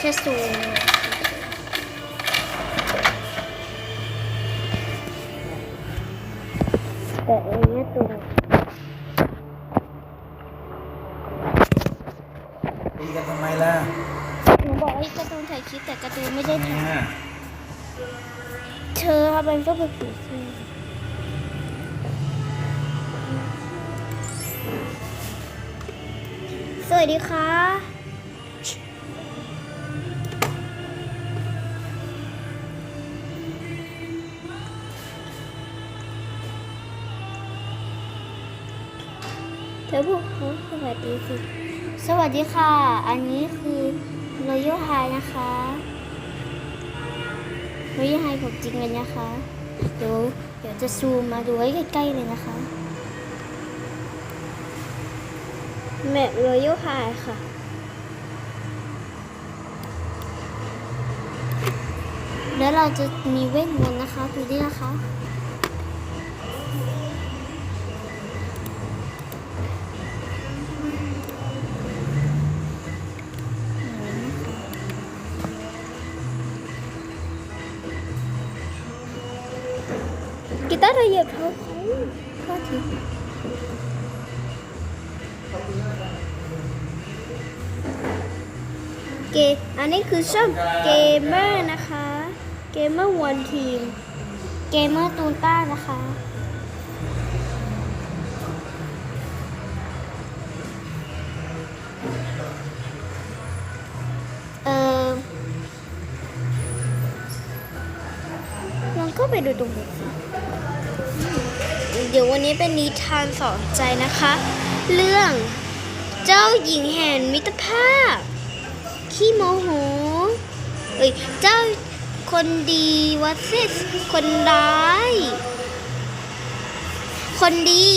ค่ซูมแต่อันเนี้ยตัวตีกันทำไมล่ะหนูบอกให้การ์ตูนถ่ายคลิปแต่การ์ตูนไม่ได้ถ่ายเนี่ยเธอทำไมต้องไปปิดเสื้อสวัสดีค่ะ เธอพูดสวัสดีสิ สวัสดีค่ะ อันนี้คือรอยไฮนะคะรอยไฮของจริงเลยนะคะ เดี๋ยวเดี๋ยวจะซูมมาดูให้ใกล้ๆเลยนะคะ แมปรอยไฮค่ะแล้วเราจะมีเวทมนต์นะคะดูดินะคะ กีตาร์เราเหยียบเท้าเขาโทษทีเกอันนี้คือช่องเกมเมอร์นะคะ เกมเมอร์วันทีม เกมเมอร์ตูนต้านะคะเออลองก็ไปดูตรงนี้สิ เดี๋ยววันนี้เป็นนิทานสอนใจนะคะ เรื่องเจ้าหญิงแห่งมิตรภาพ ขี้โมโหเอ้ยเจ้าคนดีวัสซิสคนร้าย คนดี